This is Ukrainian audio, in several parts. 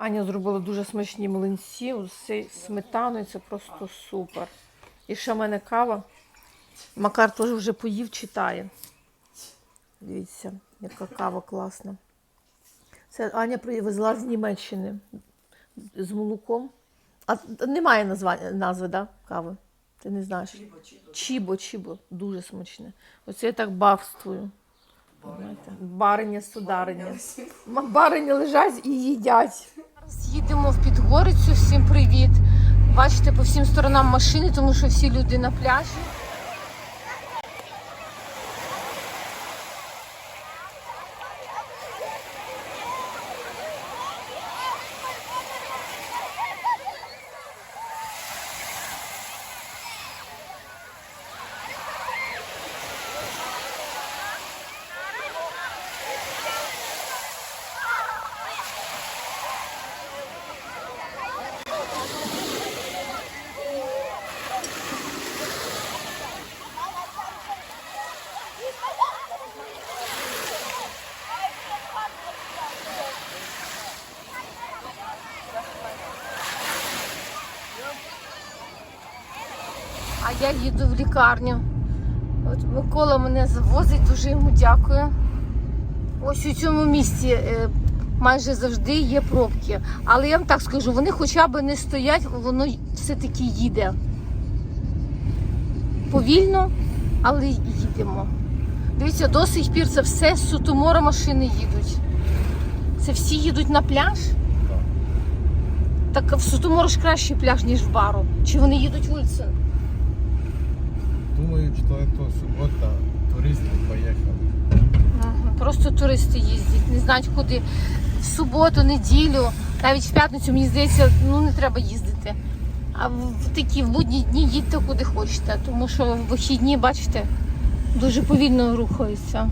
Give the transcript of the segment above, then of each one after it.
Аня зробила дуже смачні млинці з цією сметаною, це просто супер. І ще в мене кава. Макар теж вже поїв, читає. Дивіться, яка кава класна. Це Аня привезла з Німеччини з молоком. А немає названня, назви, да, кави? Ти не знаєш? Чібо, чібо. Дуже смачне. Оце я так бавствую. Бариня, судариня. Барині лежать і їдять. Їдемо в Підгорицю. Всім привіт. Бачите, по всім сторонам машини, тому що всі люди на пляжі. А я їду в лікарню. От Микола мене завозить, дуже йому дякую. Ось у цьому місці е, майже завжди є пробки. Але я вам так скажу, вони хоча б не стоять, воно все-таки їде. Повільно, але їдемо. Дивіться, до сих пір це все з Сутомора машини їдуть. Це всі їдуть на пляж. Так в Сутомору ж кращий пляж, ніж в бару. Чи вони їдуть вулицею? Думаю, что это суббота, туристы поехали. Мгм. Просто туристи їздять, не знають куди. В суботу, неділю, навіть в п'ятницю, мені здається, ну не треба їздити. А в такі в будні дні їдьте куди хочете, тому що в вихідні, бачите, дуже повільно рухаються.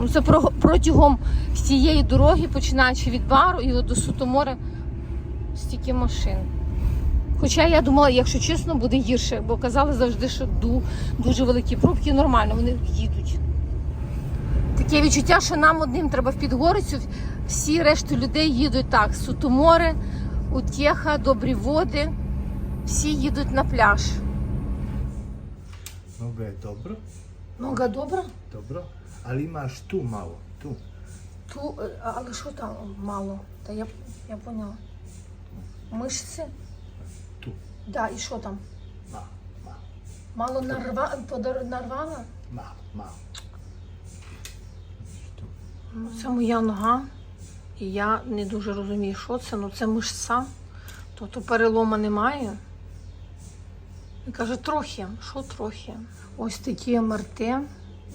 Ну, Це про- протягом всієї дороги, починаючи від бару і до Сутомора, стільки машин. Хоча я думала, якщо чесно, буде гірше, бо казали завжди, що дуже великі пробки, нормально, вони їдуть. Таке відчуття, що нам одним треба в Підгорицю, всі решту людей їдуть так. Сутоморе, Утєха, Добрі води. Всі їдуть на пляж. Много je dobro, Нога добра? dobro, ali imaš tu malo, tu. Ту, е, але що там мало? Та я, я поняла. Мишці? Да, і що там? Malo, malo, Мало нарва, подар, malo. Tu. Ну, Це моя нога. І я не дуже розумію, що це. Ну це мишця. Тобто перелома немає. І каже, трохи. Що трохи? Ось такі МРТ.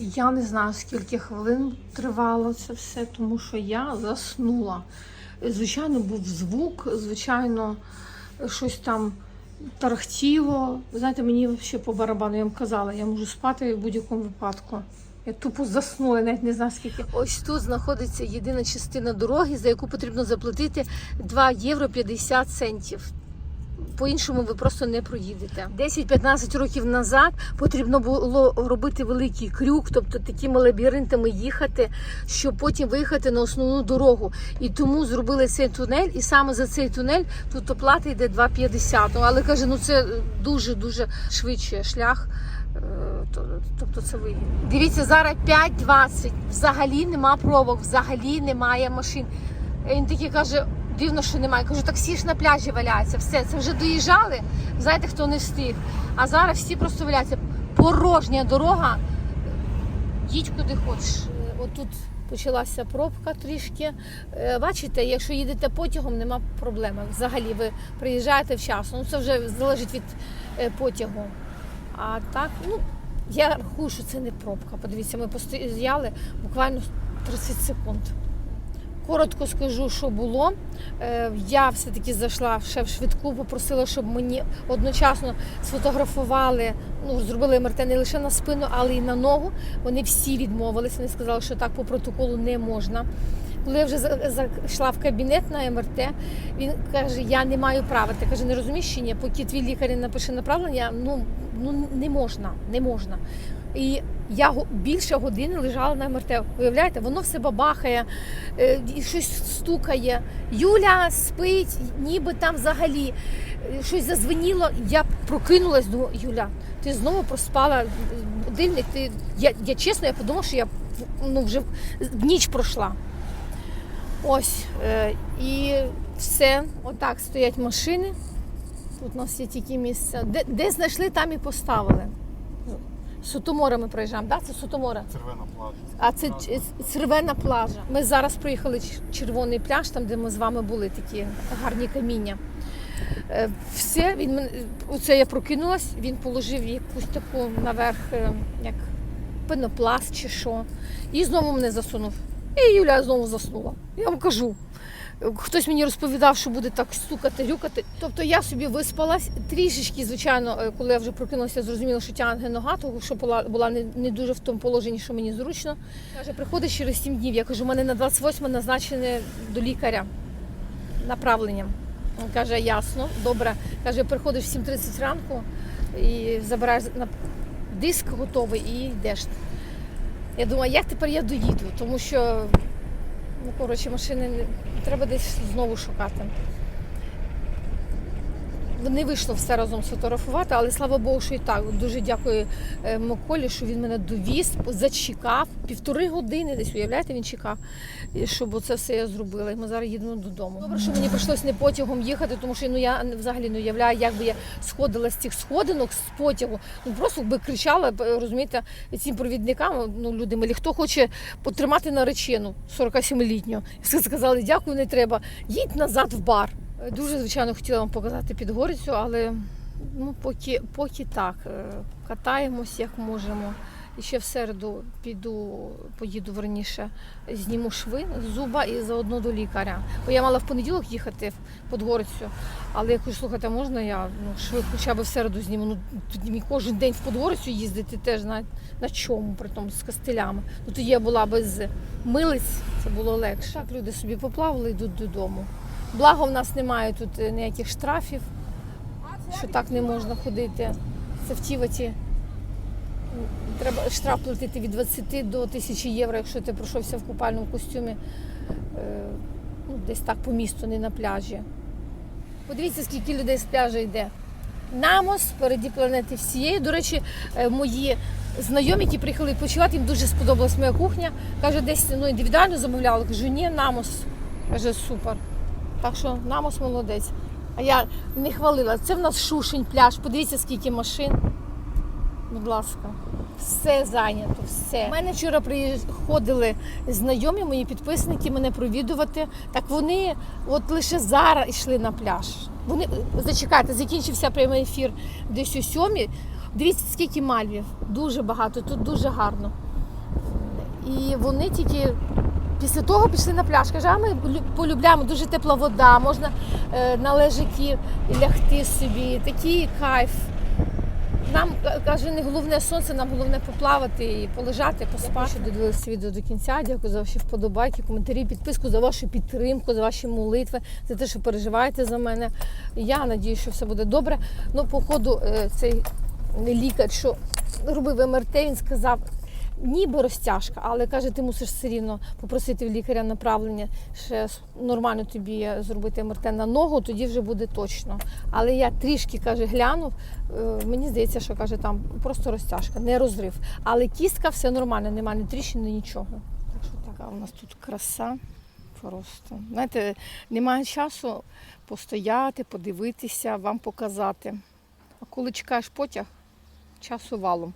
Я не знаю, скільки хвилин тривало це все, тому що я заснула. Звичайно, був звук, звичайно, щось там тарахтіло. Ви Знаєте, мені взагалі по барабану я вам казала, я можу спати в будь-якому випадку. Я тупо заснула, навіть не знаю скільки. Ось тут знаходиться єдина частина дороги, за яку потрібно заплатити 2 євро 50 центів. По-іншому ви просто не проїдете. 10-15 років назад потрібно було робити великий крюк, тобто такими лабіринтами їхати, щоб потім виїхати на основну дорогу. І тому зробили цей тунель, і саме за цей тунель тут оплата йде 2,50. Ну, але каже, ну це дуже дуже швидший шлях. Е, Тобто це вигідно. Дивіться, зараз 5.20. Взагалі нема пробок, взагалі немає машин. І Він такий каже, дивно, що немає. Кажу, таксі ж на пляжі валяється. Все, це вже доїжджали. Знаєте, хто не встиг. А зараз всі просто валяються. Порожня дорога. Їдь куди хочеш. Е, Отут почалася пробка трішки. Е, Бачите, якщо їдете потягом, нема проблеми. Взагалі ви приїжджаєте вчасно. Ну це вже залежить від е, потягу. А так, ну я рахую, що це не пробка. Подивіться, ми постояли буквально 30 секунд. Коротко скажу, що було. Е, Я все-таки зайшла ще в швидку, попросила, щоб мені одночасно сфотографували, ну, зробили МРТ не лише на спину, але й на ногу. Вони всі відмовилися. Вони сказали, що так по протоколу не можна. Коли я вже за- зайшла в кабінет на МРТ, він каже: Я не маю права. Ти каже, не розумієш чи ні? Поки твій лікар не напише направлення, ну, ну не можна, не можна. І я більше години лежала на МРТ. Уявляєте, воно все бабахає, е, щось стукає. Юля спить, ніби там взагалі е, щось зазвеніло. Я прокинулась, думаю, Юля, ти знову проспала будильник. Ти... Я, я чесно, я подумала, що я ну, вже ніч пройшла. Ось. Е, і все, отак стоять машини. Тут у нас є тільки місце. Де, де знайшли, там і поставили. Сутомора ми проїжджаємо, так? Це Сутомора. Червона плажа. А це червена плажа. Ми зараз проїхали червоний пляж, там де ми з вами були, такі гарні каміння. Е, Все, він мене, оце я прокинулась, він положив якусь таку наверх, е, як пенопласт чи що. І знову мене засунув. І Юля знову заснула. Я вам кажу. Хтось мені розповідав, що буде так стукати, рюкати. Тобто я собі виспалась трішечки, звичайно, е, коли я вже прокинулася, зрозуміла, що тягне нога, тому що була, була не, не дуже в тому положенні, що мені зручно. Каже, приходиш через 7 днів. Я кажу, у мене на 28 назначене до лікаря направленням. Він каже, ясно, добре. Каже, приходиш в 7.30 ранку і забираєш на диск готовий і йдеш. Я думаю, як тепер я доїду, тому що ну, коротше, машини не- треба десь знову шукати. Не вийшло все разом сфотографувати, але слава Богу, що і так. Дуже дякую е, Миколі, що він мене довіз, зачекав півтори години, десь уявляєте, він чекав, щоб це все я зробила. І ми зараз їдемо додому. Добре, що мені прийшлось не потягом їхати, тому що ну я взагалі не уявляю, як би я сходила з цих сходинок з потягу. Ну просто би кричала, розумієте, цим провідникам, ну люди милі, хто хоче потримати наречену 47-літню. Сказали, дякую, не треба. Їдь назад в бар. Дуже, звичайно, хотіла вам показати Підгорицю, але ну, поки, поки так. е, Катаємось як можемо. І ще в середу піду, поїду верніше, зніму шви з зуба і заодно до лікаря. Бо я мала в понеділок їхати в Подгорицю, але я кажу, слухайте, можна я ну, шви хоча б в середу зніму. Ну тоді кожен день в Подгорицю їздити теж на, на чому, при тому з костилями. Ну тоді я була без милиць, це було легше. Так люди собі поплавали, йдуть додому. Благо в нас немає тут е, ніяких штрафів, що так не можна ходити. Це в Тіваті. Треба штраф платити від 20 до 1000 євро, якщо ти пройшовся в купальному костюмі е, ну, десь так по місту, не на пляжі. Подивіться, скільки людей з пляжу йде. Намос впереді планети всієї. До речі, е, мої знайомі, які приїхали відпочивати, їм дуже сподобалась моя кухня. Каже, десь ну, індивідуально замовляли. Кажу, ні, намос. Каже, супер. Так що намос молодець. А я не хвалила. Це в нас Шушень пляж. Подивіться, скільки машин. Будь ласка, все зайнято, все. У мене вчора приходили знайомі, мої підписники мене провідувати. Так вони от лише зараз йшли на пляж. Вони зачекайте, закінчився прямий ефір десь у сьомій. Дивіться, скільки мальвів. Дуже багато, тут дуже гарно. І вони тільки після того пішли на пляж. Каже, а ми полюбляємо, дуже тепла вода, можна е, на лежаки лягти собі. Такий кайф. Нам каже, не головне сонце, нам головне поплавати і полежати, поспати. Що додивилися відео до кінця. Дякую за ваші вподобайки, коментарі, підписку, за вашу підтримку, за ваші молитви, за те, що переживаєте за мене. Я надію, що все буде добре. Ну, по ходу е, цей лікар, що робив МРТ, він сказав. Ніби розтяжка, але каже, ти мусиш все рівно попросити в лікаря направлення, ще нормально тобі зробити МРТ на ногу, тоді вже буде точно. Але я трішки каже, глянув. е, Мені здається, що каже, там просто розтяжка, не розрив. Але кістка все нормально, немає ні тріщин, ні нічого. Так що така у нас тут краса. Просто знаєте, немає часу постояти, подивитися, вам показати. А коли чекаєш потяг, часу валом.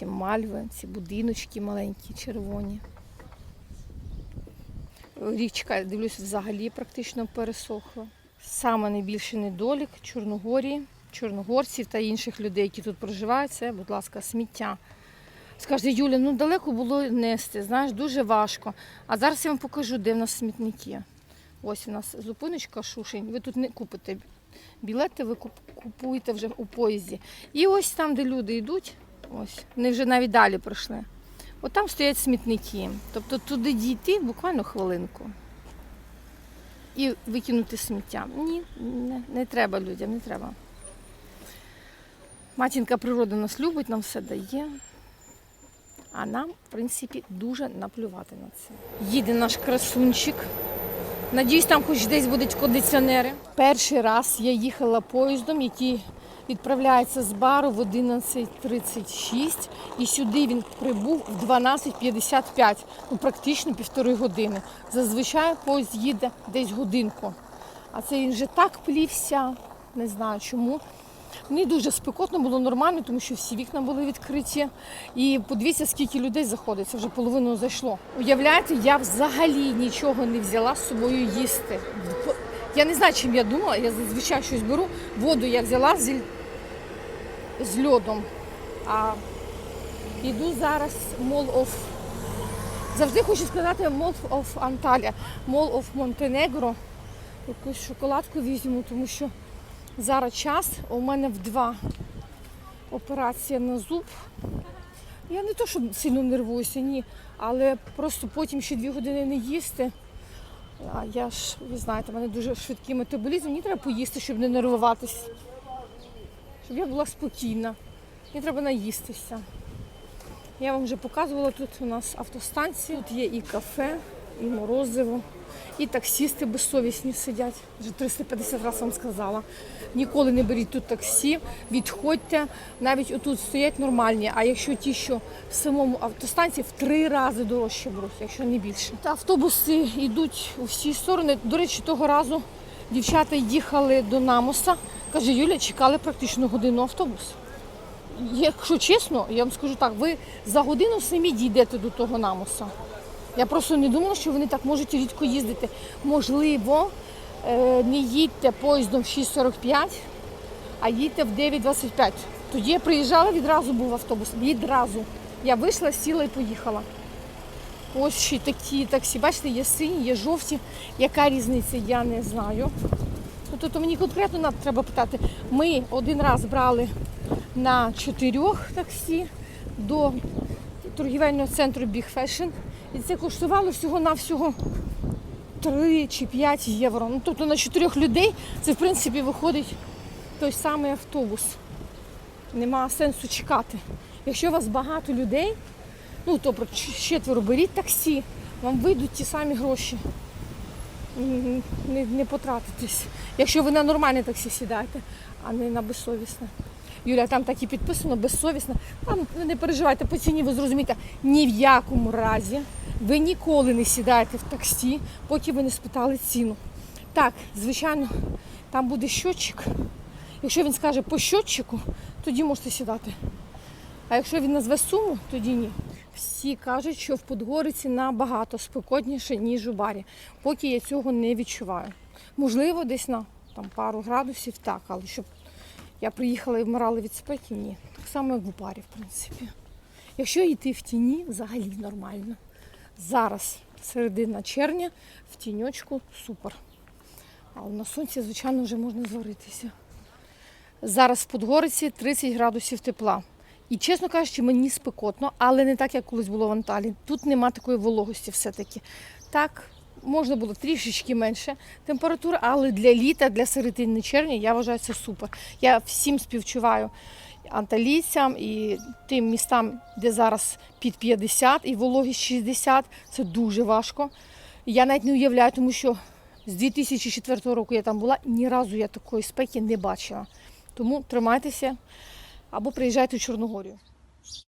Ці мальви, ці будиночки маленькі, червоні. Річка, дивлюсь, взагалі практично пересохла. Саме найбільший недолік Чорногорії, чорногорців та інших людей, які тут проживають, це, будь ласка, сміття. Скажете, Юля, ну далеко було нести, знаєш, дуже важко. А зараз я вам покажу, де в нас смітники. Ось у нас зупиночка Шушень. Ви тут не купите білети, ви купуєте вже у поїзді. І ось там, де люди йдуть, ось, вони вже навіть далі пройшли. От там стоять смітники. Тобто туди дійти буквально хвилинку. І викинути сміття. Ні, не, не треба людям, не треба. Матінка природа нас любить, нам все дає. А нам, в принципі, дуже наплювати на це. Їде наш красунчик. Надіюсь, там хоч десь будуть кондиціонери. Перший раз я їхала поїздом, який відправляється з бару в 11.36, і сюди він прибув в 12.55, ну практично півтори години. Зазвичай поїзд їде десь годинку. А це він вже так плівся, не знаю чому. Мені дуже спекотно було нормально, тому що всі вікна були відкриті. І подивіться, скільки людей заходить, це вже половину зайшло. Уявляєте, я взагалі нічого не взяла з собою їсти. Я не знаю, чим я думала, я зазвичай щось беру. Воду я взяла з, з льодом. А йду зараз Mall of. Завжди хочу сказати Mall of Antalya, Mall of Montenegro. Якусь шоколадку візьму, тому що зараз час. У мене в два операція на зуб. Я не то, що сильно нервуюся, ні. Але просто потім ще дві години не їсти. А я ж, ви знаєте, в мене дуже швидкий метаболізм. Мені треба поїсти, щоб не нервуватись. Щоб я була спокійна. Мені треба наїстися. Я вам вже показувала, тут у нас автостанція, тут є і кафе, і морозиво, і таксісти безсовісні сидять. Вже 350 разів вам сказала. Ніколи не беріть тут таксі, відходьте. Навіть отут стоять нормальні. А якщо ті, що в самому автостанції, в три рази дорожче беруть, якщо не більше. Та автобуси йдуть у всі сторони. До речі, того разу дівчата їхали до Намоса. Каже, Юля, чекали практично годину автобус. Якщо чесно, я вам скажу так, ви за годину самі дійдете до того намуса. Я просто не думала, що вони так можуть рідко їздити. Можливо, е, не їдьте поїздом в 6.45, а їдьте в 9.25. Тоді я приїжджала, відразу був автобус. Відразу. Я вийшла, сіла і поїхала. Ось ще такі таксі. Бачите, є сині, є жовті. Яка різниця, я не знаю. Тобто мені конкретно треба питати. Ми один раз брали на чотирьох таксі до торгівельного центру Big Fashion. І це коштувало всього-навсього 3 чи 5 євро. Ну, тобто на чотирьох людей це в принципі виходить той самий автобус. Нема сенсу чекати. Якщо у вас багато людей, ну тобто четверо беріть таксі, вам вийдуть ті самі гроші. Не, не потратитесь. Якщо ви на нормальне таксі сідаєте, а не на безсовісне. Юля, там так і підписано безсовісно. Там ви не переживайте по ціні, ви зрозумієте, ні в якому разі ви ніколи не сідаєте в таксі, поки ви не спитали ціну. Так, звичайно, там буде щотчик. Якщо він скаже по щотчику, тоді можете сідати. А якщо він назве суму, тоді ні. Всі кажуть, що в Подгориці набагато спекотніше, ніж у барі. Поки я цього не відчуваю. Можливо, десь на там, пару градусів так, але щоб я приїхала і вмирала від спеки, ні. Так само, як в барі, в принципі. Якщо йти в тіні, взагалі нормально. Зараз середина червня, в тіньочку супер. А на сонці, звичайно, вже можна зваритися. Зараз в Подгориці 30 градусів тепла. І чесно кажучи, мені спекотно, але не так, як колись було в Анталії. Тут нема такої вологості все-таки. Так, можна було трішечки менше температури, але для літа, для середини червня, я вважаю це супер. Я всім співчуваю анталійцям і тим містам, де зараз під 50 і вологість 60. Це дуже важко. Я навіть не уявляю, тому що з 2004 року я там була, ні разу я такої спеки не бачила. Тому тримайтеся або приїжджайте в Чорногорію.